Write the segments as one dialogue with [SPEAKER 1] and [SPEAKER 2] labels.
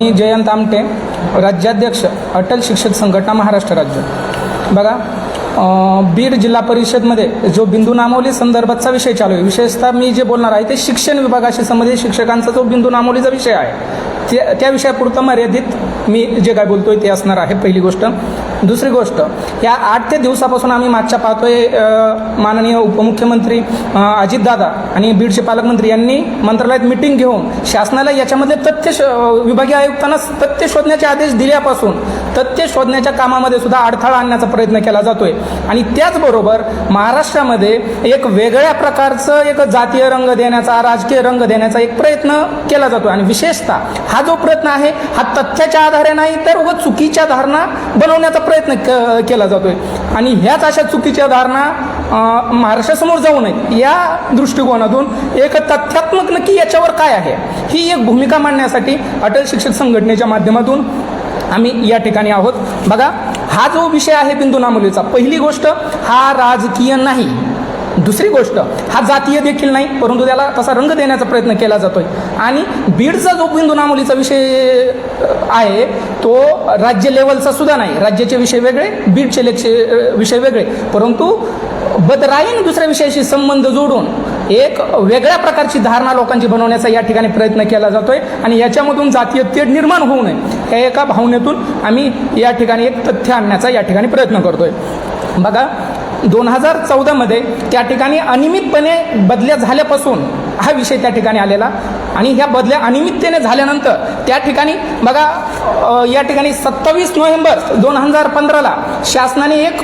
[SPEAKER 1] मी जयंत आमटे राज्याध्यक्ष अटल शिक्षक संघटना महाराष्ट्र राज्य. बघा बीड जिल्हा परिषदमध्ये जो बिंदू नामवली संदर्भातचा विषय चालू आहे विशेषतः मी जे बोलणार आहे ते शिक्षण विभागाशी संबंधित शिक्षकांचा जो बिंदू नामवलीचा विषय आहे त्या त्या विषयापुरतं मर्यादित मी जे काय बोलतोय ते असणार आहे पहिली गोष्ट. दुसरी गोष्ट या आठ ते दिवसापासून आम्ही मागच्या पाहतोय माननीय उपमुख्यमंत्री अजितदादा आणि बीडचे पालकमंत्री यांनी मंत्रालयात मिटिंग घेऊन शासनाला याच्यामध्ये तथ्य श- विभागीय आयुक्तांना तथ्य शोधण्याचे आदेश दिल्यापासून तथ्य शोधण्याच्या कामामध्ये सुद्धा अडथळा आणण्याचा प्रयत्न केला जातोय. आणि त्याचबरोबर महाराष्ट्रामध्ये एक वेगळ्या प्रकारचं एक जातीय रंग देण्याचा राजकीय रंग देण्याचा एक प्रयत्न केला जातो आणि विशेषतः हा जो प्रयत्न आहे हा तथ्याच्या आधारे नाही तर व चुकीच्या धारणा बनवण्याचा प्रयत्न क- केला जातो आहे आणि ह्याच अशा चुकीच्या धारणा महाराष्ट्रासमोर जाऊ नये. या दृष्टिकोनातून एक तथ्यात्मक नक्की याच्यावर काय आहे? ही एक भूमिका मांडण्यासाठी अटल शिक्षक संघटनेच्या माध्यमातून आम्ही या ठिकाणी आहोत. बघा हा जो विषय आहे बिंदू नामुलीचा पहिली गोष्ट हा राजकीय नाही. दुसरी गोष्ट हा जातीय देखील नाही परंतु त्याला तसा रंग देण्याचा प्रयत्न केला जातोय. आणि बीडचा जो बिंदू नामुलीचा विषय आहे तो राज्य लेवलचा सुद्धा नाही. राज्याचे विषय वेगळे बीडचे लेक्ष विषय वेगळे. परंतु बदराईन दुसऱ्या विषयाशी संबंध जोडून एक वेगळ्या प्रकारची धारणा लोकांची बनवण्याचा या ठिकाणी प्रयत्न केला जातोय आणि याच्यामधून जातीय तेढ निर्माण होऊ नये या एका भावनेतून आम्ही या ठिकाणी एक तथ्य आणण्याचा या ठिकाणी प्रयत्न करतोय. बघा दोन हजार चौदामध्ये त्या ठिकाणी अनियमितपणे बदल्या झाल्यापासून हा विषय त्या ठिकाणी आलेला. आणि ह्या बदल्या अनियमिततेने झाल्यानंतर त्या ठिकाणी बघा या ठिकाणी सत्तावीस नोव्हेंबर दोन हजार पंधराला शासनाने एक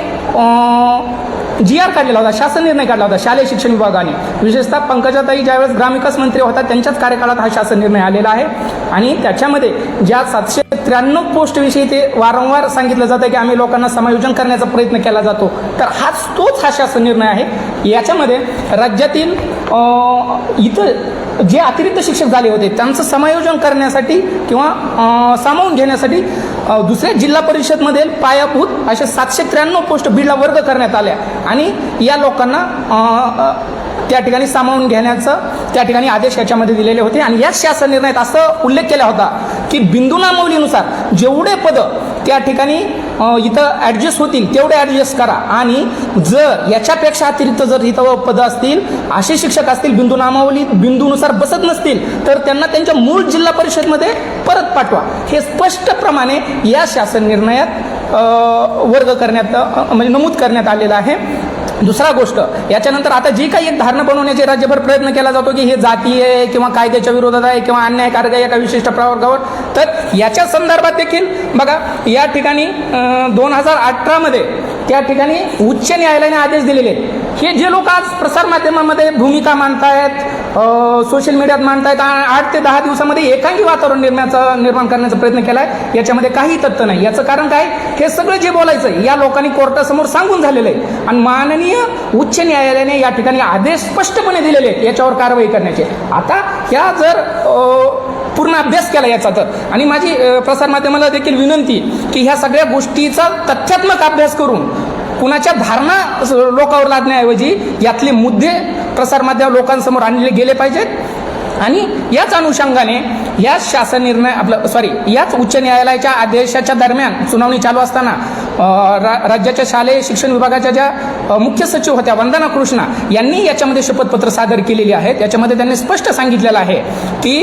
[SPEAKER 1] जी आर काढलेला होता शासन निर्णय काढला होता शालेय शिक्षण विभागाने. विशेषतः पंकजाताई ज्यावेळेस ग्रामविकास मंत्री होता त्यांच्याच कार्यकाळात हा शासन निर्णय आलेला आहे. आणि त्याच्यामध्ये ज्या सातशे त्र्याण्णव पोस्टविषयी ते वारंवार सांगितलं जातं की आम्ही लोकांना समायोजन करण्याचा प्रयत्न केला जातो तर हाच तोच हा शासन निर्णय आहे. याच्यामध्ये राज्यातील इथं जे अतिरिक्त शिक्षक झाले होते त्यांचं समायोजन करण्यासाठी किंवा सामावून घेण्यासाठी दुसऱ्या जिल्हा परिषदमध्ये पायाभूत अशा सातशे त्र्याण्णव पोस्ट बीडला वर्ग करण्यात आल्या. आणि या लोकांना त्या ठिकाणी सामावून घेण्याचं त्या ठिकाणी आदेश याच्यामध्ये दिलेले होते. आणि याच शासन निर्णयात असं उल्लेख केला होता की बिंदुनामौलीनुसार जेवढे पदं त्या ठिकाणी इथं ॲडजस्ट होतील तेवढे ॲडजस्ट करा. आणि जर याच्यापेक्षा अतिरिक्त जर इथं पदं असतील असे शिक्षक असतील बिंदू नामावली बिंदूनुसार बसत नसतील तर त्यांना त्यांच्या मूळ जिल्हा परिषदमध्ये परत पाठवा. हे स्पष्टप्रमाणे या शासन निर्णयात वर्ग करण्यात म्हणजे नमूद करण्यात आलेलं आहे. दुसरा गोष्ट याच्यानंतर आता जी काही एक धारणा बनवण्याचे राज्यभर प्रयत्न केला जातो की हे जाती आहे किंवा कायद्याच्या विरोधात आहे किंवा अन्यायकारक आहे एका विशिष्ट प्रवर्गावर तर याच्या संदर्भात देखील बघा या ठिकाणी दोन हजार अठरामध्ये त्या ठिकाणी उच्च न्यायालयाने आदेश दिलेले आहेत. हे जे लोक आज प्रसारमाध्यमामध्ये भूमिका मांडतायत सोशल मीडियात मांडतायत आठ ते दहा दिवसामध्ये एकांगी वातावरण निर्माणाचा निर्माण करण्याचा प्रयत्न केला आहे याच्यामध्ये काही तथ्य नाही. याचं कारण काय? हे सगळं जे बोलायचं या लोकांनी कोर्टासमोर सांगून झालेलं आहे आणि माननीय उच्च न्यायालयाने या ठिकाणी आदेश स्पष्टपणे दिलेले आहेत. याच्यावर कारवाई करण्याचे. आता ह्या जर पूर्ण अभ्यास केला याचा तर. आणि माझी प्रसारमाध्यमाला देखील विनंती की ह्या सगळ्या गोष्टीचा तथ्यात्मक अभ्यास करून कुणाच्या धारणा लोकावर लोकांवर लादण्याऐवजी यातले मुद्दे प्रसारमाध्यम लोकांसमोर आणले गेले पाहिजेत. आणि याच अनुषंगाने याच शासन निर्णय आपलं सॉरी याच उच्च न्यायालयाच्या आदेशाच्या दरम्यान सुनावणी चालू असताना रा- राज्याच्या शालेय शिक्षण विभागाच्या ज्या मुख्य सचिव होत्या वंदना कृष्णा यांनी याच्यामध्ये शपथपत्र सादर केलेली आहेत. याच्यामध्ये त्यांनी स्पष्ट सांगितलेलं आहे की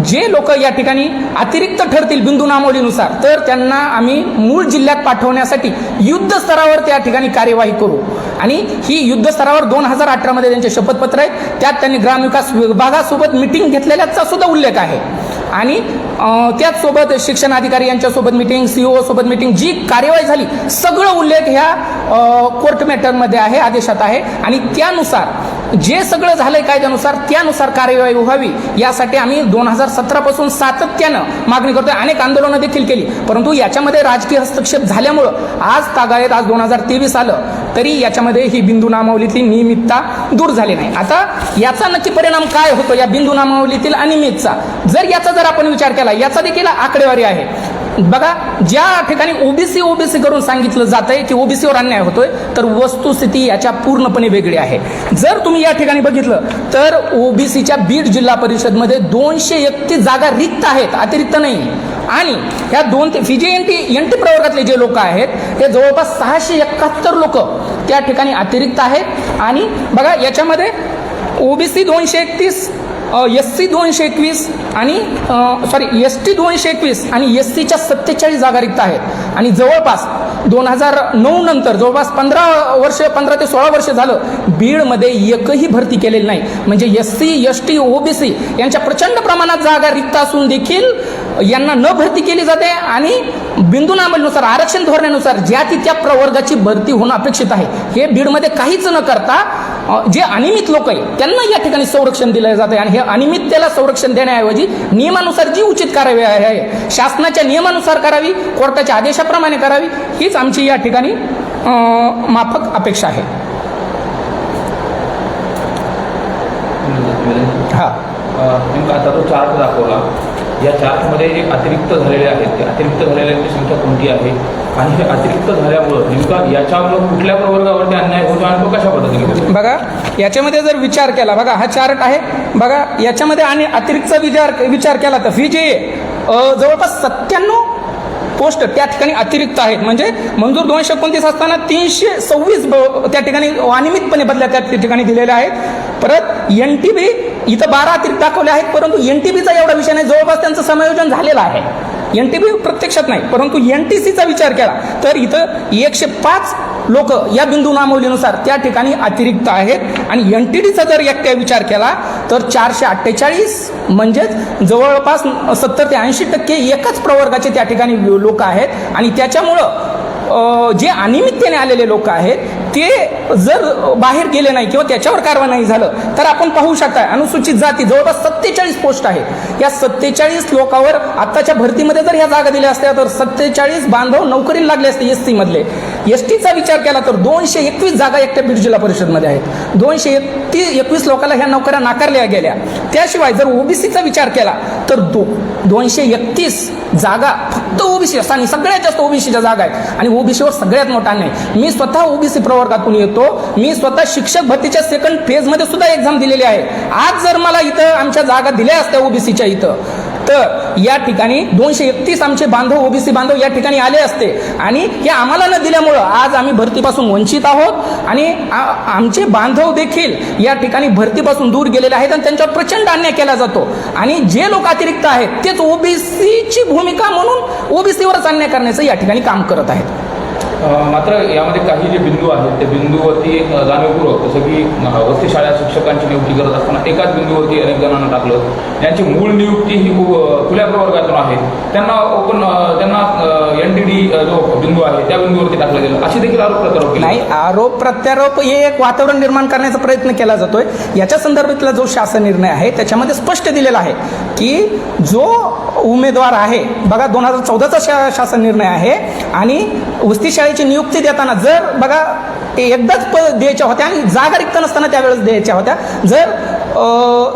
[SPEAKER 1] जे लोक या ठिकाणी अतिरिक्त ठरतील बिंदू नामोलीनुसार तर त्यांना आम्ही मूळ जिल्ह्यात पाठवण्यासाठी युद्ध स्तरावर त्या ठिकाणी कार्यवाही करू. आणि ही युद्ध स्तरावर दोन हजार अठरामध्ये त्यांचे शपथपत्र आहेत. त्यात त्यांनी ग्रामविकास विभागासोबत मिटिंग घेतलेल्याचा सुद्धा उल्लेख आहे. आणि त्याचसोबत शिक्षण अधिकारी यांच्यासोबत मिटिंग सीओ सोबत मिटिंग जी कार्यवाही झाली सगळं उल्लेख ह्या कोर्ट मॅटरमध्ये आहे आदेशात आहे. आणि त्यानुसार जे सगळं झालंय कायद्यानुसार त्यानुसार कार्यवाही व्हावी. यासाठी आम्ही दोन हजार सतरापासून सातत्यानं मागणी करतोय. अनेक आंदोलनं देखील केली. परंतु याच्यामध्ये राजकीय हस्तक्षेप झाल्यामुळं आज तागायत आज दोन हजार तेवीस आलं तरी याच्यामध्ये ही बिंदू नामावलीतली नियमितता दूर झाली नाही. आता याचा नक्की परिणाम काय होतो या बिंदू नामावलीतील अनियमितचा जर याचा जर आपण विचार केला याचा देखील आकडेवारी आहे. बघा ज्या ठिकाणी ओबीसी ओबीसी करून सांगितलं जात आहे की ओबीसीवर अन्याय होतोय तर वस्तुस्थिती याच्या पूर्णपणे वेगळी आहे. जर तुम्ही या ठिकाणी बघितलं तर ओबीसीच्या बीड जिल्हा परिषदमध्ये दोनशे एकतीस जागा रिक्त आहेत अतिरिक्त नाही. आणि ह्या दोन ते फिजे एन टी एन टी प्रवर्गातले जे लोक आहेत ते जवळपास सहाशे एकाहत्तर लोक त्या ठिकाणी अतिरिक्त आहेत. आणि बघा याच्यामध्ये ओबीसी दोनशे एकतीस एस सी दोनशे एकवीस आणि सॉरी एस टी दोनशे एकवीस आणि एस सीच्या सत्तेचाळीस जागा रिक्त आहेत. आणि जवळपास दोन हजार नऊ नंतर जवळपास पंधरा वर्ष पंधरा ते सोळा वर्ष झालं बीडमध्ये एकही भरती केलेली नाही. म्हणजे S C S T OBC यांच्या प्रचंड प्रमाणात जागा रिक्त असून देखील यांना न भरती केली जाते आणि बिंदूनामलनुसार आरक्षण धोरणानुसार ज्या ती त्या प्रवर्गाची भरती होणं अपेक्षित आहे. हे बीडमध्ये काहीच न करता जे अनियमित लोक आहे त्यांना या ठिकाणी संरक्षण दिलं जाते आणि हे अनियमिततेला संरक्षण देण्याऐवजी नियमानुसार जी उचित करावी आहे शासनाच्या नियमानुसार करावी कोर्टाच्या आदेशाप्रमाणे करावी हीच आमची या ठिकाणी माफक अपेक्षा आहे. हा.
[SPEAKER 2] नेमका आता तो चार्ट दाखवला. या चार्टमध्ये जे अतिरिक्त झालेले आहेत ते अतिरिक्त झालेल्यांची संख्या कोणती आहे? आणि हे अतिरिक्त झाल्यामुळं नेमका याच्यामुळं कुठल्या प्रवर्गावरती अन्याय होतो आणि तो कशा पद्धतीने होतो?
[SPEAKER 1] बघा याच्यामध्ये जर विचार केला बघा हा चार्ट आहे. बघा याच्यामध्ये आणि अतिरिक्त विचार विचार केला तर फी जे जवळपास सत्त्याण्णव पोस्ट त्या ठिकाणी अतिरिक्त आहेत. म्हणजे मंजूर दोनशे एकोणतीस असताना तीनशे सव्वीस त्या ठिकाणी अनियमितपणे बदल्या त्या ठिकाणी दिलेल्या आहेत. परत एन टी बी इथं बारा अतिरिक्त दाखवले आहेत परंतु एन टी बीचा एवढा विषय नाही. जवळपास त्यांचं समायोजन झालेलं आहे. एन टी बी प्रत्यक्षात नाही परंतु एन टी सीचा विचार केला तर इथं एकशे पाच लोक या बिंदू नामवलीनुसार त्या ठिकाणी अतिरिक्त आहेत. आणि एन टी डीचा जर एकट्या विचार केला तर चारशे अठ्ठेचाळीस म्हणजेच जवळपास सत्तर ते ऐंशी टक्के एकाच प्रवर्गाचे त्या ठिकाणी लोक आहेत. आणि त्याच्यामुळं जे अनिमित्तेने आलेले लोक आहेत ते जर बाहेर गेले नाही किंवा त्याच्यावर कारवाई नाही झालं तर आपण पाहू शकता अनुसूचित जाती जवळपास सत्तेचाळीस पोस्ट आहे. या सत्तेचाळीस लोकांवर आत्ताच्या भरतीमध्ये जर ह्या जागा दिल्या असत्या तर सत्तेचाळीस बांधव नोकरीला लागले असते एस सीमधले एस टीचा विचार केला तर दोनशे एकवीस जागा एकट्या बीड जिल्हा परिषदमध्ये आहेत. दोनशे एकतीस एकवीस लोकांना ह्या नोकऱ्या नाकारल्या गेल्या. त्याशिवाय जर ओबीसीचा विचार केला तर दो दोनशे एकतीस जागा फक्त ओबीसी आणि सगळ्यात जास्त ओबीसीच्या जागा आहेत. आणि ओबीसीवर सगळ्यात मोठा नाही मी स्वतः ओबीसी प्रवर्गातून येतो. मी स्वतः शिक्षक भरतीच्या सेकंड फेजमध्ये सुद्धा एक्झाम दिलेली आहे. आज जर मला इथं आमच्या जागा दिल्या असत्या ओबीसीच्या इथं तर या ठिकाणी दोनशे एकतीस आमचे बांधव ओबीसी बांधव या ठिकाणी आले असते. आणि हे आम्हाला न दिल्यामुळं आज आम्ही भरतीपासून वंचित आहोत. आणि आमचे बांधव देखील या ठिकाणी भरतीपासून दूर गेलेले आहेत आणि त्यांच्यावर प्रचंड अन्याय केला जातो. आणि जे लोक अतिरिक्त आहेत तेच ओबीसीची भूमिका म्हणून ओबीसीवरच अन्याय करण्याचं या ठिकाणी काम करत आहेत.
[SPEAKER 2] मात्र यामध्ये काही जे बिंदू आहेत त्या बिंदूवरती जाणीवपूर्वक जसं की वस्ती शाळा शिक्षकांची नियुक्ती करत असताना एकाच बिंदूवरती अनेक जणांना टाकलं. यांची मूळ नियुक्ती ही खुल्या प्रवर्गातून आहे. त्यांना ओपन त्यांना एन डी डी जो बिंदू आहे त्या बिंदूवरती टाकलं गेलं. अशी देखील आरोप प्रत्यारोप
[SPEAKER 1] नाही आरोप प्रत्यारोप हे एक वातावरण निर्माण करण्याचा प्रयत्न केला जातोय. याच्या संदर्भातला जो शासन निर्णय आहे त्याच्यामध्ये स्पष्ट दिलेला आहे की जो उमेदवार आहे बघा दोन हजार चौदाचा शा शासन निर्णय आहे आणि वस्ती शाळेची नियुक्ती देताना जर बघा ते एकदाच प द्यायच्या होत्या आणि जागा रिक्त नसताना त्यावेळेस द्यायच्या होत्या. जर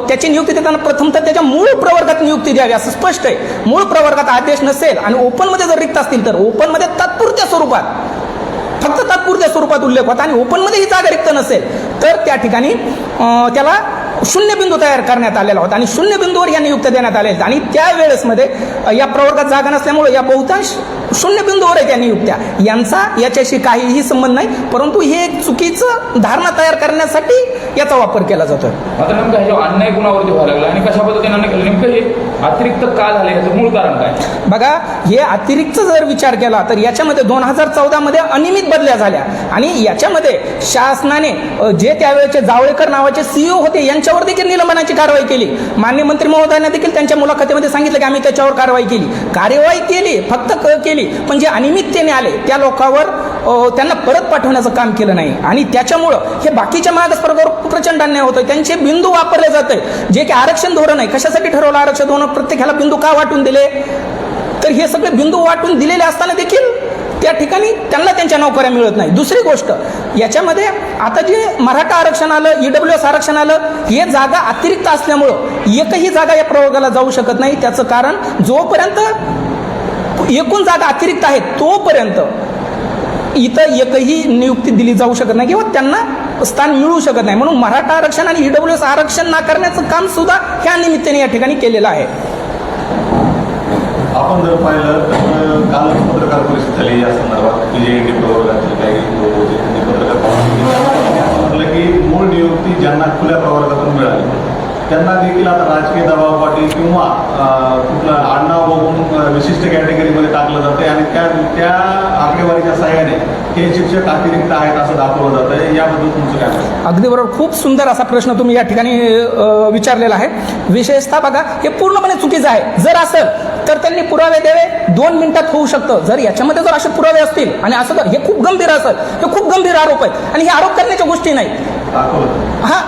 [SPEAKER 1] त्याची नियुक्ती देताना प्रथम तर त्याच्या मूळ प्रवर्गात नियुक्ती द्यावी असं स्पष्ट आहे. मूळ प्रवर्गात आदेश नसेल आणि ओपनमध्ये जर रिक्त असतील तर ओपनमध्ये तात्पुरत्या स्वरूपात फक्त तात्पुरत्या स्वरूपात उल्लेख होता आणि ओपनमध्ये ही जागा रिक्त नसेल तर त्या ठिकाणी त्याला शून्य बिंदू तयार करण्यात आलेला होता आणि शून्य बिंदूवर या नियुक्त्या देण्यात आल्या आहेत. आणि त्यावेळेसमध्ये अं, या प्रवर्गात जागा नसल्यामुळे या बहुतांश शून्य बिंदूवर आहे त्या नियुक्त्या. यांचा याच्याशी काहीही संबंध नाही परंतु हे एक चुकीचं धारणा तयार करण्यासाठी याचा वापर केला
[SPEAKER 2] नेमकं ह्याच्यावर अन्याय कुणावरती व्हायला लागला आणि कशा पद्धतीने नेमकं हे अतिरिक्त का झाले? याचं मूळ कारण काय?
[SPEAKER 1] बघा हे अतिरिक्त जर विचार केला तर याच्यामध्ये दोन हजार चौदामध्ये अनियमित बदल्या झाल्या. आणि याच्यामध्ये शासनाने जे त्यावेळेचे जावळेकर नावाचे सीईओ होते त्याच्यावर देखील निलंबनाची कारवाई केली. मान्य मंत्री महोदयांना देखील त्यांच्या मुलाखतीमध्ये सांगितलं की आम्ही त्याच्यावर कारवाई केली. कार्यवाही केली फक्त क- केली. पण जे अनियमिततेने आले त्या लोकांवर त्यांना परत पाठवण्याचं काम केलं नाही. आणि त्याच्यामुळं हे बाकीच्या मागासवर्गावर प्रचंड अन्याय होतोय. त्यांचे बिंदू वापरले जात जे की आरक्षण धोरण आहे कशासाठी ठरवलं आरक्षण धोरण? प्रत्येकाला बिंदू का वाटून दिले? तर हे सगळे बिंदू वाटून दिलेले असताना देखील त्या ठिकाणी त्यांना त्यांच्या नोकऱ्या मिळत नाही. दुसरी गोष्ट याच्यामध्ये आता जे मराठा आरक्षण आलं ईडब्ल्यू एस आरक्षण आलं हे जागा अतिरिक्त असल्यामुळं एकही जागा या प्रवर्गाला जाऊ शकत नाही. त्याचं कारण जोपर्यंत एकूण जागा अतिरिक्त आहेत तोपर्यंत इथं एकही नियुक्ती दिली जाऊ शकत नाही किंवा त्यांना स्थान मिळू शकत नाही. म्हणून मराठा आरक्षण आणि ईडब्ल्यू एस आरक्षण नाकारण्याचं काम सुद्धा ह्या निमित्ताने या ठिकाणी केलेलं आहे.
[SPEAKER 3] आपण जर पाहिलं तर काल पत्रकार परिषद झाली या संदर्भात की जे प्रवर्गातील काही होते त्यांनी पत्रकार परिषदेत म्हटलं की मूळ नियुक्ती ज्यांना खुल्या प्रवर्गातून मिळाली त्यांना देखील आता राजकीय दबावापाठी किंवा कुठलं आडनाव बघून विशिष्ट कॅटेगरीमध्ये टाकलं जातं आणि त्या त्या आकडेवारीच्या सहाय्याने हे शिक्षक अतिरिक्त आहेत असं दाखवलं जातं आहे याबद्दल तुमचं काय
[SPEAKER 1] अगदी बरोबर. खूप सुंदर असा प्रश्न तुम्ही या ठिकाणी विचारलेला आहे. विशेषतः बघा हे पूर्णपणे चुकीचं आहे. जर असं तर त्यांनी पुरावे द्यावे. दोन मिनिटात होऊ शकतं. जर याच्यामध्ये जर असे पुरावे असतील आणि असं जर हे खूप गंभीर असं हे खूप गंभीर आरोप आहेत. आणि हे आरोप करण्याच्या गोष्टी नाही. हा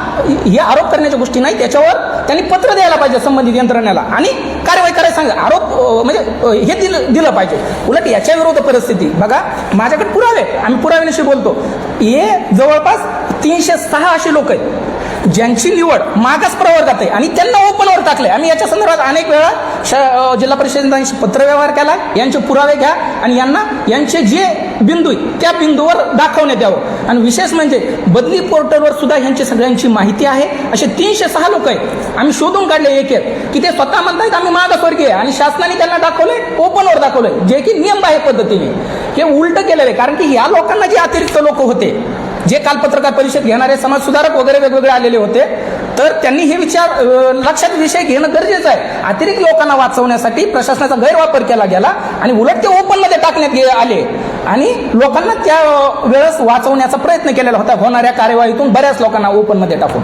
[SPEAKER 1] हे आरोप करण्याच्या गोष्टी नाही त्याच्यावर त्यांनी पत्र द्यायला पाहिजे संबंधित यंत्रणेला. आणि कारवाई करायला सांगा. आरोप म्हणजे हे दिलं दिलं पाहिजे. उलट याच्या विरोध परिस्थिती. बघा माझ्याकडे पुरावे आम्ही पुराव्याविषयी बोलतो. हे जवळपास तीनशे सहा असे लोक आहेत. ज्यांची निवड मागास प्रवर्गात आहे आणि त्यांना ओपनवर टाकले आम्ही याच्या संदर्भात अनेक वेळा शा जिल्हा परिषदेशी पत्रव्यवहार केला यांचे पुरावे घ्या आणि यांना यांचे जे बिंदू त्या बिंदूवर दाखवण्यात यावं. आणि विशेष म्हणजे बदली पोर्टलवर सुद्धा ह्यांची सगळ्यांची माहिती आहे. असे तीनशे सहा लोक आहेत. आम्ही शोधून काढले एक एक की ते स्वतः म्हणतात आम्ही मागासवर्गीय आणि शासनाने त्यांना दाखवलंय ओपनवर दाखवलंय जे की नियमबाह्य पद्धतीने. हे उलट केलेलं आहे कारण की या लोकांना जे अतिरिक्त लोक होते जे काल पत्रकार परिषद घेणारे समाज सुधारक वगैरे वेगवेगळे आलेले होते तर त्यांनी हे विचार लक्षात विषय घेणं गरजेचं आहे. अतिरिक्त लोकांना वाचवण्यासाठी प्रशासनाचा गैरवापर केला गेला आणि उलट ते ओपनमध्ये टाकण्यात आले. आणि लोकांना त्या वेळेस वाचवण्याचा प्रयत्न केलेला होता. होणाऱ्या कार्यवाहीतून बऱ्याच लोकांना ओपनमध्ये टाकून.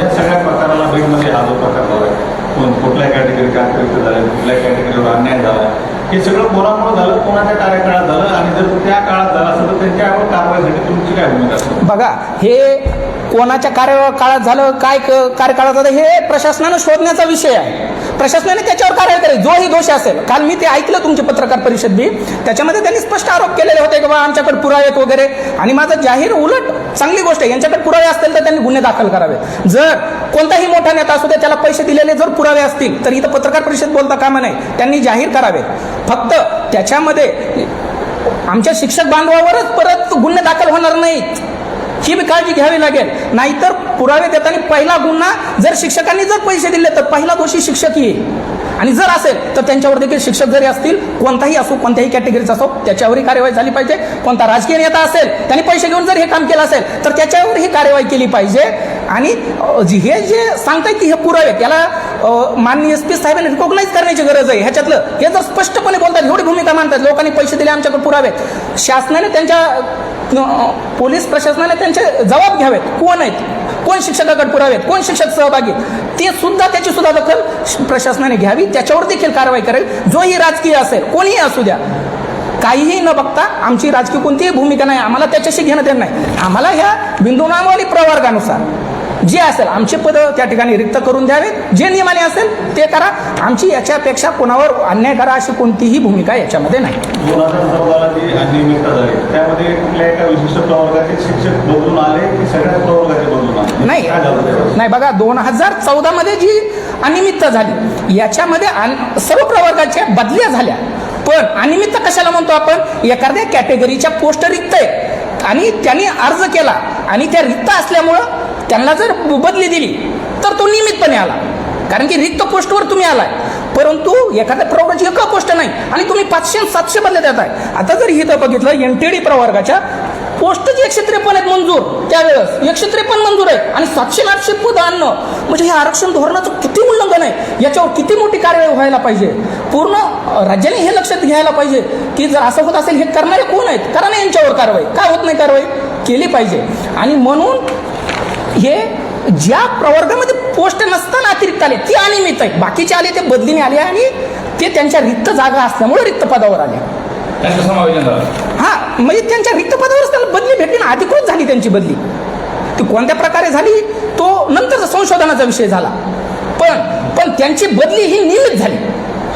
[SPEAKER 3] या सगळ्या प्रकाराला बीडमध्ये हा जो प्रकार झाला कुठल्या कॅटेगरी झाले कुठल्या कॅटेगरीवर अन्याय झाला हे सगळं कोणामुळे झालं कोणाच्या कार्यकाळात झालं आणि जर त्या काळात झालं असं तर त्यांच्यावर कारवाईसाठी तुमची काय भूमिका
[SPEAKER 1] बघा हे कोणाच्या कार्यकाळात झालं काय क- कार्यकाळात झालं हे प्रशासनानं शोधण्याचा विषय आहे. प्रशासनाने त्याच्यावर कारवाई करायची जोही दोष असेल. काल मी ते ऐकलं तुमची पत्रकार परिषद बी. त्याच्यामध्ये त्यांनी स्पष्ट आरोप केलेले होते की बा आमच्याकडे पुरावे वगैरे. आणि माझं जाहीर उलट चांगली गोष्ट आहे. यांच्याकडे पुरावे असतील तर त्यांनी गुन्हे दाखल करावे. जर कोणताही मोठा नेता असू दे त्याला पैसे दिलेले जर पुरावे असतील तर इथं पत्रकार परिषद बोलता कामा नाही त्यांनी जाहीर करावे. फक्त त्याच्यामध्ये आमच्या शिक्षक बांधवावरच परत गुन्हे दाखल होणार नाहीत. ही बी काळजी घ्यावी लागेल. नाहीतर पुरावे देताना पहिला गुन्हा जर शिक्षकांनी जर पैसे दिले तर पहिला दोषी शिक्षक येईल आणि जर असेल तर त्यांच्यावर देखील शिक्षक जरी असतील कोणताही असो कोणत्याही कॅटेगरीचा असो त्याच्यावरही कार्यवाही झाली पाहिजे. कोणता राजकीय नेता असेल त्यांनी पैसे घेऊन जर हे काम केलं असेल तर त्याच्यावर ही कार्यवाही केली पाहिजे. आणि हे जे सांगतायत की हे पुरावे याला माननीय एस पी साहेबांनी रिकॉग्नाईज करण्याची गरज आहे. ह्याच्यातलं हे जर स्पष्टपणे बोलतात एवढी भूमिका मानतात लोकांनी पैसे दिले आमच्याकडे पुरावे. शासनाने त्यांच्या पोलीस प्रशासनाने त्यांचे जबाब घ्यावेत. कोण आहेत? कोण शिक्षकाकडे पुरावेत? कोण शिक्षक सहभागी? आहेत? ते सुद्धा त्याची सुद्धा दखल श- प्रशासनाने घ्यावी. त्याच्यावर देखील कारवाई करेल. जोही राजकीय असेल कोणीही असू द्या. काहीही न बघता आमची राजकीय कोणतीही भूमिका नाही. आम्हाला त्याच्याशी घेणं देणं नाही. आम्हाला ह्या बिंदुनामावली प्रवर्गानुसार जे असेल आमचे पद त्या ठिकाणी रिक्त करून द्यावेत. जे नियमाने असेल ते करा. आमची याच्यापेक्षा कोणावर अन्याय करा अशी कोणतीही भूमिका याच्यामध्ये नाही. नाही? नाही बघा दोन हजार चौदा मध्ये जी अनियमितता झाली याच्यामध्ये सर्व प्रवर्गाच्या बदल्या झाल्या. पण अनियमितता कशाला म्हणतो आपण? एखाद्या कॅटेगरीच्या पोस्ट रिक्त आहे आणि त्यांनी अर्ज केला. आणि त्या रिक्त असल्यामुळं त्यांना जर बदली दिली तर तो नियमितपणे आला. कारण की रिक्त पोस्टवर तुम्ही आलाय. परंतु एखाद्या प्रवर्गाची एका पोस्ट नाही आणि तुम्ही पाचशे सातशे बदले देत आहे. आता जर इथं बघितलं एन टी डी प्रवर्गाच्या पोस्टच एकशे त्रेपन्न आहेत मंजूर त्यावेळेस एकशे त्रेपन्न मंजूर आहेत आणि सातशे आठशे पद आणणं म्हणजे हे आरक्षण धोरणाचं किती उल्लंघन आहे याच्यावर किती मोठी कारवाई व्हायला पाहिजे? पूर्ण राज्याने हे लक्षात घ्यायला पाहिजे की जर असं होत असेल हे करणारे कोण आहेत? करा ना यांच्यावर कारवाई. का होत नाही कारवाई? केली पाहिजे. आणि म्हणून हे ज्या प्रवर्गामध्ये पोस्ट नसताना अतिरिक्त आले ते अनियमित आहेत बाकीचे आले ते बदलीने आले आणि ते त्यांच्या रिक्त जागा असल्यामुळे रिक्त पदावर आले हा म्हणजे त्यांच्या रिक्त पदावरच त्याला बदली भेटली ना अधिकृत झाली त्यांची बदली. ती कोणत्या प्रकारे झाली तो नंतरचा संशोधनाचा विषय झाला. पण पण त्यांची बदली ही नियमित झाली.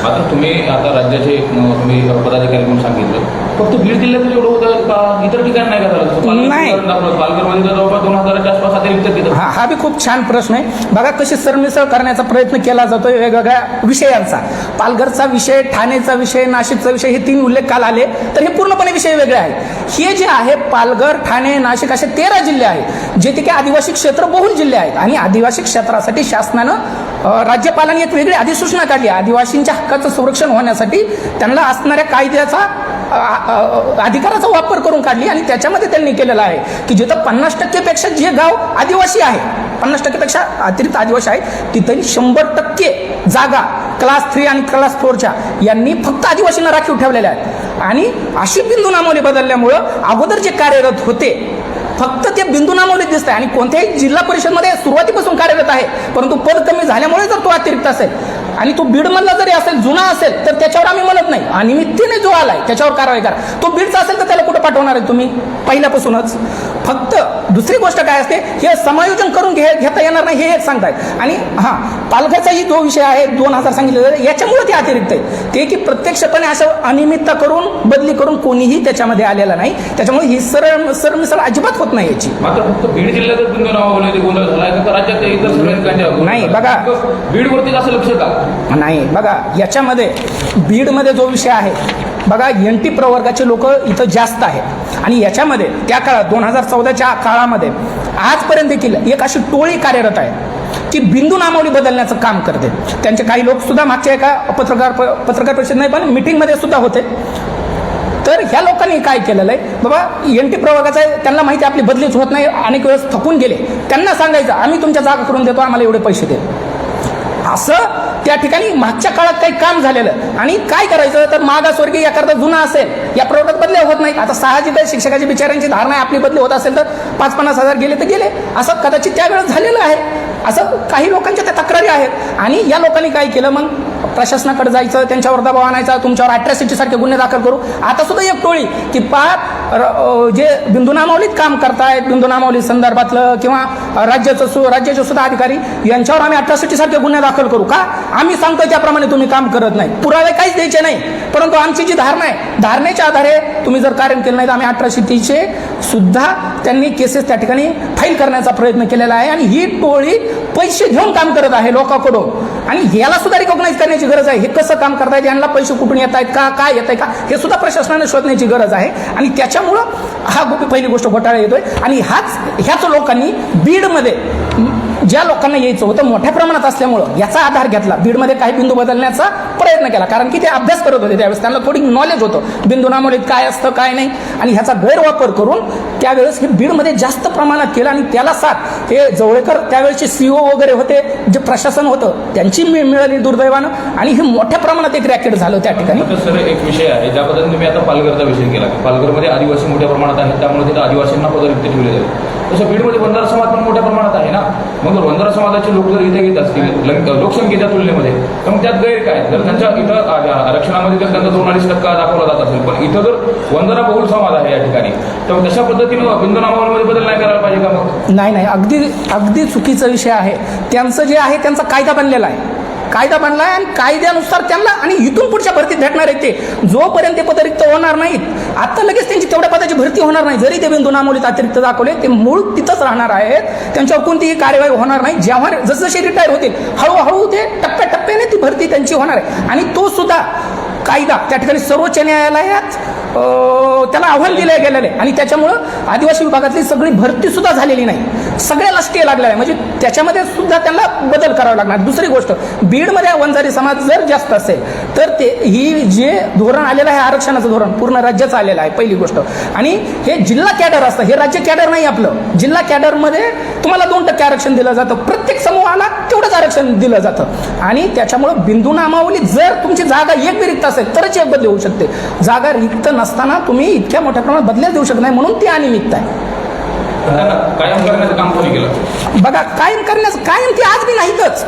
[SPEAKER 2] मात्र तुम्ही आता राज्याचे तुम्ही पदाधिकारी म्हणून सांगितलं. फक्त बीड जिल्ह्यात एवढं होतं का? इतर ठिकाणी नाही का
[SPEAKER 1] नाही.
[SPEAKER 2] तिथं.
[SPEAKER 1] हा हा बी खूप छान प्रश्न आहे. बघा कशी सरमिसळ करण्याचा प्रयत्न केला जातोय वेगवेगळ्या विषयांचा. पालघरचा विषय ठाणेचा विषय नाशिकचा विषय हे तीन उल्लेख काल आले तर हे पूर्णपणे विषय वेगळे आहेत. हे जे आहे पालघर ठाणे नाशिक असे तेरा जिल्हे आहेत जे तिथे आदिवासी क्षेत्र बहुल जिल्हे आहेत. आणि आदिवासी क्षेत्रासाठी शासनानं राज्यपालांनी एक वेगळी अधिसूचना काढली. आदिवासींच्या हक्काचं संरक्षण होण्यासाठी त्यांना असणाऱ्या कायद्याचा अधिकाराचा वापर करून काढली आणि त्याच्यामध्ये त्यांनी केलेला आहे की जिथं पन्नास टक्केपेक्षा जे गाव आदिवासी आहे पन्नास टक्केपेक्षा अतिरिक्त आदिवासी आहेत तिथं शंभर टक्के जागा क्लास थ्री आणि क्लास फोरच्या यांनी फक्त आदिवासींना राखीव ठेवलेल्या आहेत. आणि अशी बिंदू नामवली बदलल्यामुळं अगोदर जे कार्यरत होते फक्त ते बिंदू नामवलीत दिसत आहे आणि कोणत्याही जिल्हा परिषदमध्ये सुरुवातीपासून कार्यरत आहे परंतु पद कमी झाल्यामुळे जर तो अतिरिक्त असेल आणि तो बीडमधला जरी असेल जुना असेल तर त्याच्यावर आम्ही म्हणत नाही. आणि निमित्तीने जो आलाय त्याच्यावर कारवाई करा. तो बीडचा असेल तर त्याला कुठं पाठवणार आहे तुम्ही? पहिल्यापासूनच. फक्त दुसरी गोष्ट काय असते हे समायोजन करून घे घेता येणार नाही हे एक सांगतायत आणि हां पालघरचाही जो विषय आहे दोन हजार सांगितलं याच्यामुळे ते अतिरिक्त आहे. ते की प्रत्यक्षपणे असं अनियमितता करून बदली करून कोणीही त्याच्यामध्ये आलेलं नाही. त्याच्यामुळे ही सरळ सरमिसळ अजिबात होत नाही याची.
[SPEAKER 2] मात्र फक्त बीड जिल्ह्यातच झाला राज्यात
[SPEAKER 1] नाही? बघा.
[SPEAKER 2] बीडवरतीच असं लक्ष का?
[SPEAKER 1] नाही. बघा याच्यामध्ये बीडमध्ये जो विषय आहे बघा एन टी प्रवर्गाचे लोक इथं जास्त आहेत आणि याच्यामध्ये त्या काळात दोन हजार चौदाच्या काळामध्ये आजपर्यंत देखील एक अशी टोळी कार्यरत आहे की बिंदू नामावली बदलण्याचं काम करते. त्यांचे काही लोक सुद्धा मागच्या एका पत्रकार पत्रकार परिषद नाही पण मिटिंगमध्ये सुद्धा होते. तर ह्या लोकांनी काय केलेलं आहे? बाबा एन टी प्रवर्गाचा आहे, त्यांना माहिती आपली बदलीच होत नाही अनेक वेळेस थकून गेले. त्यांना सांगायचं आम्ही तुमच्या जागा करून देतो आम्हाला एवढे पैसे दे. असं त्या ठिकाणी मागच्या काळात काही काम झालेलं. आणि काय करायचं? तर मागासवर्गीय याकरता जुना असेल या प्रवर्गात बदल्या होत नाही आता साहजिक आहे शिक्षकाची बिचाऱ्यांची धारणा आहे आपली बदली होत असेल तर पाच पन्नास हजार गेले तर गेले. असं कदाचित त्यावेळेस झालेलं आहे. असं काही लोकांच्या त्या तक्रारी आहेत. आणि या लोकांनी काय केलं मग? प्रशासनाकडे जायचं त्यांच्यावर दबाव आणायचा तुमच्यावर अट्रॅसिटी सारखे गुन्हे दाखल करू. आता सुद्धा एक टोळी की पार जे बिंदुनामावलीत काम करतायत बिंदुनामावली संदर्भातलं किंवा राज्याचं सु राज्याचे सुद्धा अधिकारी यांच्यावर आम्ही अट्रॅसिटी सारखे गुन्हे दाखल करू का? आम्ही सांगतो त्याप्रमाणे तुम्ही काम करत नाही. पुरावे काहीच द्यायचे नाही. परंतु आमची जी धारणा आहे धारणेच्या आधारे तुम्ही जर कार्य केलं नाही तर आम्ही अट्रॅसिटीचे सुद्धा त्यांनी केसेस त्या ठिकाणी फाईल करण्याचा प्रयत्न केलेला आहे. आणि ही टोळी पैसे घेऊन काम करत आहे लोकांकडून. आणि याला सुद्धा रिकॉग्नाईज करण्याची गरज आहे. हे कसं काम करतायत? यांना पैसे कुठून येत आहेत का? काय येत आहे का? हे सुद्धा प्रशासनाने शोधण्याची गरज आहे. आणि त्याच्यामुळं हा पहिली गोष्ट घोटाळा येतोय. आणि हाच ह्याच लोकांनी बीडमध्ये ज्या लोकांना यायचं होतं मोठ्या प्रमाणात असल्यामुळं याचा आधार घेतला. बीडमध्ये काही बिंदू बदलण्याचा प्रयत्न केला. कारण की ते अभ्यास करत होते त्यावेळेस. त्यांना थोडी नॉलेज होतं. बिंदू नामोलीत काय असतं काय नाही. आणि ह्याचा गैरवापर करून त्यावेळेस हे बीडमध्ये जास्त प्रमाणात केलं आणि त्याला साथ. हे जवळकर त्यावेळेचे सीओ वगैरे होते जे प्रशासन होतं त्यांची मिळाली दुर्दैवानं. आणि हे मोठ्या प्रमाणात एक रॅकेट झालं त्या ठिकाणी.
[SPEAKER 2] आता सर एक विषय आहे. ज्या पद्धतीने तुम्ही आता पालघरचा विषय केला. पालघरमध्ये आदिवासी मोठ्या प्रमाणात आहेत. त्यामुळे तिथे आदिवासींना पदरिक्त ठेवले जाते तसं बीडमध्ये बंजारा समाज पण मोठ्या प्रमाणात आहे ना. मग जर बंजारा समाजाचे लोक जर इथे घेत असतील लोकसंख्येच्या तुलनेमध्ये तर मग त्यात गैर काय जर त्यांच्या इथं आरक्षणामध्ये जर त्यांचा दोन अडीच टक्का दाखवला जात असेल पण इथं जर वंदरा बहुल समाज आहे या ठिकाणी तर तशा पद्धतीनं बिंदू बदल नाही करायला पाहिजे का मग?
[SPEAKER 1] नाही नाही. अगदी अगदी चुकीचा विषय आहे. त्यांचं जे आहे त्यांचा कायदा बनलेला आहे. कायदा बनला आहे आणि कायद्यानुसार त्यांना आणि इथून पुढच्या भरतीत भेटणार आहेत ते. जोपर्यंत ते पदरिक्त होणार नाहीत आता लगेच त्यांची तेवढ्या पदाची भरती होणार नाही. जरी ते बिंदू नामोलीत अतिरिक्त दाखवले ते मूळ तिथंच राहणार आहेत. त्यांच्यावर कोणतीही कार्यवाही होणार नाही. जेव्हा जसजसे रिटायर होतील हळूहळू ते टप्प्याटप्प्याने ती भरती त्यांची होणार आहे. आणि तो सुद्धा कायदा त्या ठिकाणी सर्वोच्च न्यायालयात त्याला आव्हान दिलं गेलेलं. आहे आणि त्याच्यामुळं आदिवासी विभागातली सगळी भरती सुद्धा झालेली नाही. सगळ्याला स्टे लागलेला आहे. म्हणजे त्याच्यामध्ये सुद्धा त्यांना बदल करावा लागणार. दुसरी गोष्ट बीडमध्ये वंजारी समाज जर जास्त असेल तर ते ही जे धोरण आलेलं आहे आरक्षणाचं धोरण पूर्ण राज्याचं आलेलं आहे पहिली गोष्ट. आणि हे जिल्हा कॅडर असतं. हे राज्य कॅडर नाही आपलं. जिल्हा कॅडरमध्ये तुम्हाला दोन टक्के आरक्षण दिलं जातं. प्रत्येक समूहाला तेवढंच आरक्षण दिलं जातं. आणि त्याच्यामुळं बिंदू नामावली जर तुमची जागा एक बी रिक्त असेल तरच एक बदली होऊ शकते. जागा रिक्त नसताना तुम्ही इतक्या मोठ्या प्रमाणात बदल्याच देऊ शकत नाही म्हणून ती अनियमित आहे.
[SPEAKER 2] त्यांना कायम करण्याचं काम कोणी केलं?
[SPEAKER 1] बघा कायम करण्याचं कायम ती आज बी नाहीतच.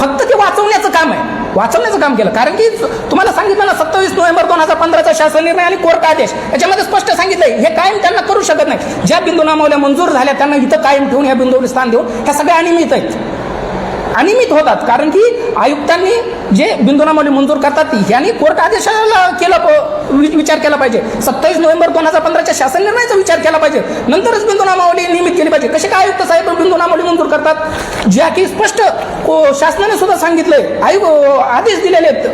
[SPEAKER 1] फक्त ते वाचवण्याचं काम आहे. वाचवण्याचं काम केलं. कारण की तुम्हाला सांगितलं ना सत्तावीस नोव्हेंबर दोन हजार पंधराचा शासन निर्णय आणि कोर्ट आदेश. याच्यामध्ये स्पष्ट सांगितलंय हे कायम त्यांना करू शकत नाही. ज्या बिंदू नामावल्या मंजूर झाल्या त्यांना इथं कायम ठेवून या बिंदूवर स्थान देऊन ह्या सगळ्या अनियमित आहेत. अनियमित होतात. कारण की आयुक्तांनी जे बिंदुनामावली मंजूर करतात यांनी कोर्ट आदेशाला केला प- विचार केला पाहिजे. सत्तावीस नोव्हेंबर दोन हजार पंधराच्या शासन निर्णयाचा विचार केला पाहिजे. नंतरच बिंदुनामावली नियमित केली पाहिजे. कसे काय आयुक्त साहेब बिंदुनामावली मंजूर करतात? ज्या की स्पष्ट शासनाने सुद्धा सांगितलंय. आयोग आदेश दिलेले आहेत.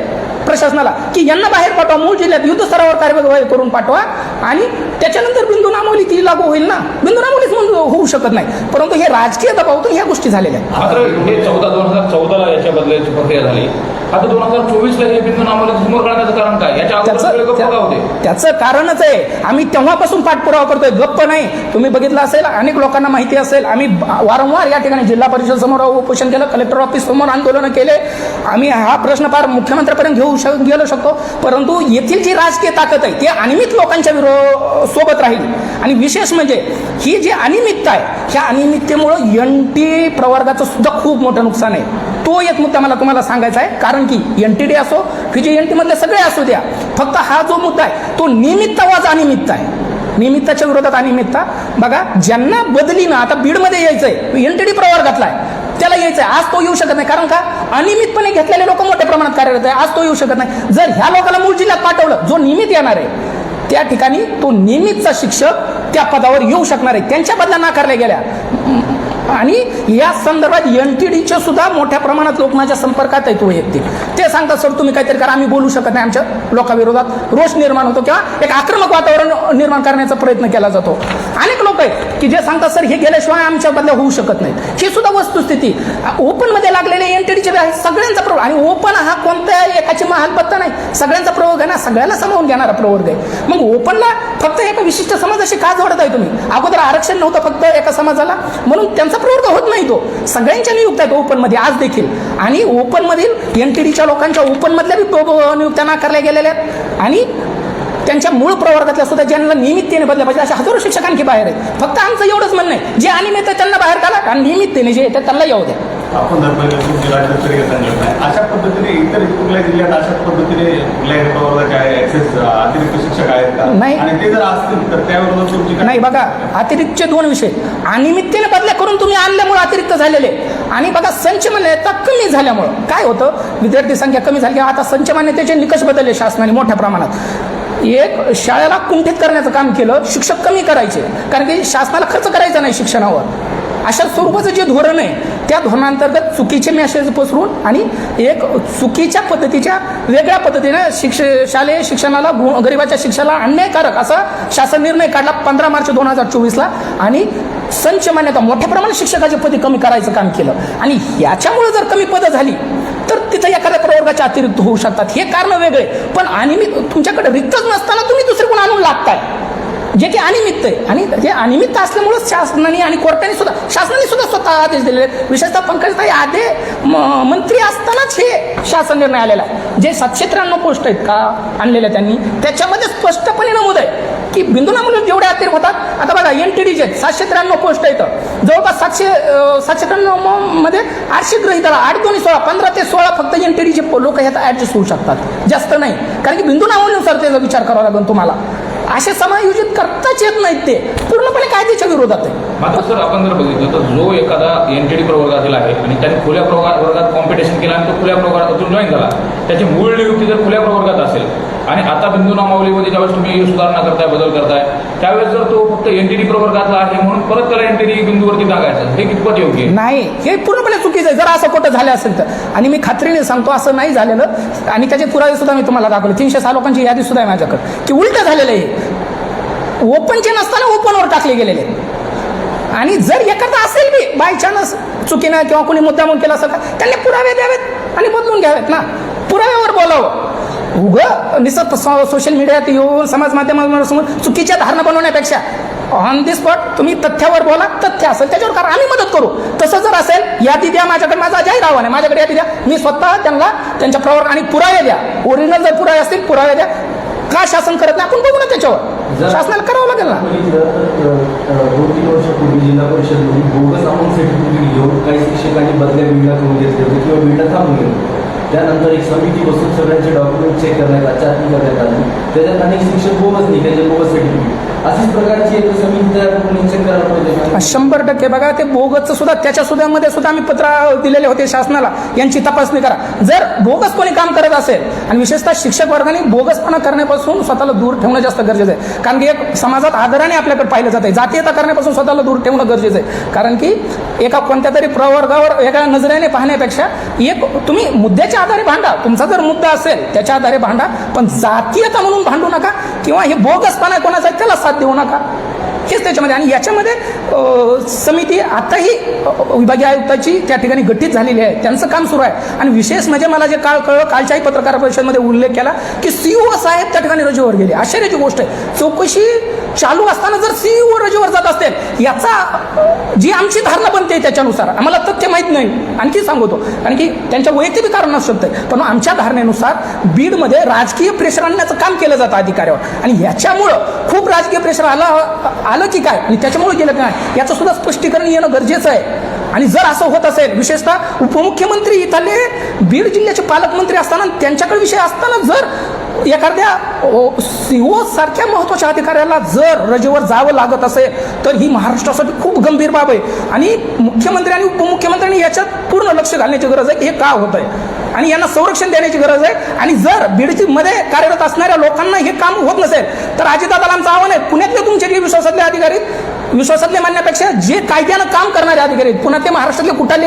[SPEAKER 1] प्रशासनाला की यांना बाहेर पाठवा मूळ जिल्ह्यात युद्ध स्तरावर कार्यवाही करून पाठवा. आणि त्याच्यानंतर बिंदू नामावली ती लागू होईल ना? बिंदू नामावलीच होऊ शकत नाही. परंतु हे राजकीय दबावातून ह्या गोष्टी झालेल्या आहेत.
[SPEAKER 2] मात्र चौदा दोन हजार चौदाला याच्या प्रक्रिया झाली. आता दोन हजार चोवीसला हे बिंदू नामावली समोर काढण्याचं कारण काय? याच्या अगोदर सगळे
[SPEAKER 1] त्याचं
[SPEAKER 2] गप्प का होते.
[SPEAKER 1] त्या- त्याचं कारणच आहे. आम्ही तेव्हापासून पाठपुरावा करतोय. गप्प नाही. तुम्ही बघितलं असेल अनेक लोकांना माहिती असेल. आम्ही वारंवार या ठिकाणी जिल्हा परिषद समोर उपोषण केलं कलेक्टर ऑफिस समोर आंदोलनं केले. आम्ही हा प्रश्न फार मुख्यमंत्र्यापर्यंत घेऊ शक गेलो शकतो. परंतु येथील जी राजकीय ताकद आहे ती अनियमित लोकांच्या विरो सोबत राहील. आणि विशेष म्हणजे ही जी अनियमितता आहे ह्या अनियमिततेमुळं एन टी प्रवर्गाचं सुद्धा खूप मोठं नुकसान आहे. तो एक मुद्दा मला तुम्हाला सांगायचा आहे. कारण की एन टी डी असो की जे एन टी मधले सगळे असू द्या फक्त हा जो मुद्दा आहे तो निमित्त वाज अनिमित्त आहे. निमित्ताच्या विरोधात अनिमित्ता. बघा ज्यांना बदली ना आता बीडमध्ये यायचंय एन टी डी प्रवर्गातला आहे त्याला यायचं आहे आज तो येऊ शकत नाही. कारण का? अनियमितपणे घेतलेले लोक मोठ्या प्रमाणात कार्यरत आहे. आज तो येऊ शकत नाही. जर ह्या लोकांना मूळ जिल्ह्यात पाठवलं जो नियमित येणार आहे त्या ठिकाणी तो नियमितचा शिक्षक त्या पदावर येऊ शकणार आहे. त्यांच्या बदल्या नाकारल्या गेल्या. आणि या संदर्भात एन टी डीचे सुद्धा मोठ्या प्रमाणात लोक माझ्या संपर्कात आहेत वैयक्तिक ते सांगतात सर तुम्ही काहीतरी करा आम्ही बोलू शकत नाही आमच्या लोकांविरोधात. रोष निर्माण होतो किंवा एक आक्रमक वातावरण निर्माण करण्याचा प्रयत्न केला जातो. अनेक लोक आहेत की जे सांगतात सर हे गेल्याशिवाय आमच्या बदल्या होऊ शकत नाही ही सुद्धा वस्तुस्थिती. ओपनमध्ये लागलेले एन टी डीचे सगळ्यांचा प्रभाव आणि ओपन हा कोणत्या एकाची महालपत्ता नाही. सगळ्यांचा प्रवर्ग आहे ना सगळ्यांना सामावून घेणारा प्रवर्ग आहे. मग ओपनला फक्त एका विशिष्ट समाजाशी का जोडत आहे तुम्ही? अगोदर आरक्षण नव्हतं फक्त एका समाजाला. म्हणून त्यांचा प्रवर्ग होत नाही तो. सगळ्यांच्या नियुक्त आहेत ओपनमध्ये आज देखील. आणि ओपनमधील एन टी डीच्या लोकांच्या ओपनमधल्या बी नियुक्त्या नाकारल्या गेलेल्या आहेत. आणि त्यांच्या मूळ प्रवर्गातल्या सुद्धा ज्यांना नियमिततेने बदल्या पाहिजे अशा हजारो शिक्षकांची बाहेर आहेत. फक्त आमचं एवढंच म्हणणं आहे. जे अनियमित त्यांना बाहेर काढा. आणि नियमिततेने जे येतात त्यांना येऊ द्या.
[SPEAKER 3] आपण पहिले तुमची राज्यस्तरीय सांगितलं नाही. अशा पद्धतीने इतर कुठल्या जिल्ह्यात अशा पद्धतीने कुठल्याही प्रवर्गाचे आहे ऍक्सेस अतिरिक्त शिक्षक आहेत का?
[SPEAKER 1] नाही.
[SPEAKER 3] आणि ते जर असतील तर त्याविरोधात तुमची काय-
[SPEAKER 1] नाही बघा अतिरिक्तचे दोन विषय. अनियमिततेने बदल्या करून तुम्ही आणल्यामुळे अतिरिक्त झालेले. आणि बघा संच मान्यता कमी झाल्यामुळं. काय होतं? विद्यार्थी संख्या कमी झाली. आता संच मान्यतेचे निकष बदलले शासनाने मोठ्या प्रमाणात. एक शाळेला कुंठित करण्याचं काम केलं शिक्षक कमी करायचे. कारण की शासनाला खर्च करायचा नाही शिक्षणावर. अशा स्वरूपाचं जे धोरण आहे त्या धोरणांतर्गत चुकीचे मेसेज पसरून आणि एक चुकीच्या पद्धतीच्या वेगळ्या पद्धतीने शिक्ष शालेय शिक्षणाला गरिबाच्या शिक्षणाला अन्यायकारक असा शासन निर्णय काढला पंधरा मार्च दोन हजार चोवीसला आणि संच मान्यता मोठ्या प्रमाणात शिक्षकाची पदे कमी करायचं काम केलं. आणि याच्यामुळे जर कमी पदं झाली तर तिथं एखाद्या प्रवर्गाच्या अतिरिक्त होऊ शकतात. हे कारण वेगळे. पण आणि मी तुमच्याकडे रिक्तच नसताना तुम्ही दुसरे कोण आणून लागताय. जे की अनिमित्त आहे. आणि हे अनिमित्त असल्यामुळं शासनाने आणि कोर्टाने सुद्धा शासनाने सुद्धा स्वतः आदेश दिलेले आहेत. विशेषतः पंकजताई आधे म- मंत्री असतानाच हे शासन निर्णय आलेला आहे. जे सातशे त्र्याण्णव पोस्ट आहेत का आणलेल्या त्यांनी त्याच्यामध्ये स्पष्टपणे नमूद आहे की बिंदुनामुळे जेवढे अतिरिक्त होतात आता बघा एन टी डी जे सातशे त्र्याण्णव पोस्ट आहेत. जवळपास सातशे सातशे त्र्याण्णवमध्ये आठशे ग्रहिताला आठ दोन्ही सोळा पंधरा ते सोळा फक्त एन टी डीचे लोक ह्यात ऍडजस्ट होऊ शकतात. जास्त नाही. कारण की बिंदुनामुळेनुसार त्याचा विचार करावा लागेल तुम्हाला. असे समायोजित करताच येत नाहीत ते. पूर्णपणे कायद्याच्या विरोधात आहे.
[SPEAKER 2] मात्र सर आपण जर बघितलं तर जो एखादा एन टी डी प्रवर्गातील आहे आणि त्याने खुल्या प्रवर्गात वर्गात कॉम्पिटिशन केला आणि तो खुल्या प्रवर्गातून जॉईन झाला त्याची मूळ नियुक्ती जर खुल्या प्रवर्गात असेल आणि आता बिंदू नामावलीमध्ये ज्यावेळेस तुम्ही सुधारणा करताय बदल करताय त्यावेळेस जर तो फक्त एन टी डी प्रवर्गातला आहे म्हणून परत त्याला एन टी डी बिंदूवरती टाकायचं हे कितपत योग्य
[SPEAKER 1] नाही हे पूर्णपणे चुकीचं आहे. जर असं कुठं झालं असेल तर. आणि मी खात्रीने सांगतो असं नाही झालेलं. आणि त्याचे पुरावे सुद्धा मी तुम्हाला दाखवले. तीनशे सहा लोकांची यादी सुद्धा आहे माझ्याकडे. की उलट झालेलं आहे. ओपनचे नसताना ओपनवर टाकले गेलेले. आणि जर एखादा असेल बी बाय चान्स चुकीनं किंवा कोणी मुद्दामून केला असेल का त्यांनी पुरावे द्यावेत आणि बदलून घ्यावेत ना. पुराव्यावर बोलावं. उग? निसत सोशल मीडियात येऊन समाज माध्यमांसमोर चुकीच्या धारणा बनवण्यापेक्षा ऑन दी स्पॉट तुम्ही तथ्यावर बोला तथ्य असेल त्याच्यावर करा आम्ही मदत करू. तसं जर असेल यादी द्या माझ्याकडे माझा जाहीर आव्हान आहे माझ्याकडे यादी द्या. मी स्वतः त्यांना त्यांच्या प्रवर आणि पुरावे द्या. ओरिजिनल जर पुरावे असतील पुरावे द्या. का शासन करत नाही? आपण बघू ना त्याच्यावर. शासनाला करावं लागेल ना.
[SPEAKER 4] दोन तीन वर्षापूर्वी जिल्हा परिषदमधून बोगस अमाऊंट सर्टिफिकेट घेऊन काही शिक्षकांनी बदल्या बिल्डा करून घेतले होते किंवा बिल्डा थांबून गेले त्यानंतर एक समिती बसून सगळ्यांचे डॉक्युमेंट चेक करण्यात आले चाचणी करण्यात आली. त्याच्यात अनेक शिक्षक बोगस निघाले बोगस सर्टिफिकेट अशाच प्रकारची एक समिती तयार करून निश्चित करायला पाहिजे
[SPEAKER 1] शंभर टक्के. बघा ते बोगसचं सुद्धा त्याच्या सुद्धा सुद्धा आम्ही पत्र दिलेले होते शासनाला. यांची तपासणी करा. जर बोगस कोणी काम करत असेल आणि विशेषतः शिक्षक वर्गाने बोगसपणा करण्यापासून स्वतःला दूर ठेवणं जास्त गरजेचं आहे. कारण की एक समाजात आदराने आपल्याकडे पाहिलं जाते जातीयता करण्यापासून स्वतःला दूर ठेवणं गरजेचं आहे. कारण की एका कोणत्या तरी प्रवर्गावर एका नजरेने पाहण्यापेक्षा एक तुम्ही मुद्द्याच्या आधारे भांडा. तुमचा जर मुद्दा असेल त्याच्या आधारे भांडा. पण जातीयता म्हणून भांडू नका. किंवा हे बोगसपणा कोणाचा त्याला साथ देऊ नका. हेच त्याच्यामध्ये. आणि याच्यामध्ये समिती आताही विभागीय आयुक्ताची त्या ठिकाणी गठीत झालेली आहे. त्यांचं काम सुरू आहे. आणि विशेष म्हणजे मला जे काळ कळलं कालच्याही पत्रकार परिषदेमध्ये उल्लेख केला की सीईओ साहेब त्या ठिकाणी रजेवर गेले. आश्चर्याची गोष्ट आहे. चौकशी चालू असताना जर सीईओ रजेवर जात असतील याचा जी आमची धारणा बनते त्याच्यानुसार. आम्हाला तथ्य माहीत नाही. आणखी सांगतो. कारण की त्यांच्या वैयक्तिक कारण असू शकतं पण आमच्या धारणेनुसार बीडमध्ये राजकीय प्रेशर आणण्याचं काम केलं जातं अधिकाऱ्यावर. आणि याच्यामुळं खूप राजकीय प्रेशर आलं आलं की काय? आणि त्याच्यामुळे गेलं काय याचं सुद्धा स्पष्टीकरण येणं गरजेचं आहे. आणि जर असं होत असेल विशेषतः उपमुख्यमंत्री इथले बीड जिल्ह्याचे पालकमंत्री असताना त्यांच्याकडे विषय असताना जर एखाद्या हो, सीओ सारख्या महत्त्वाच्या अधिकाऱ्याला जर रजेवर जावं लागत असेल तर ही महाराष्ट्रासाठी खूप गंभीर बाब आहे. आणि मुख्यमंत्री आणि उपमुख्यमंत्र्यांनी याच्यात पूर्ण लक्ष घालण्याची गरज आहे की हे का होत आहे? आणि यांना संरक्षण देण्याची गरज आहे. आणि जर बीडची मध्ये कार्यरत असणाऱ्या लोकांना हे काम होत नसेल तर अजितदादाला आमचं आव्हान आहे. पुण्यातले तुमचे जे विश्वासातले अधिकारी विश्वासातले मानण्यापेक्षा जे कायद्यानं काम करणारे अधिकारी पुण्यातले महाराष्ट्रातले कुठले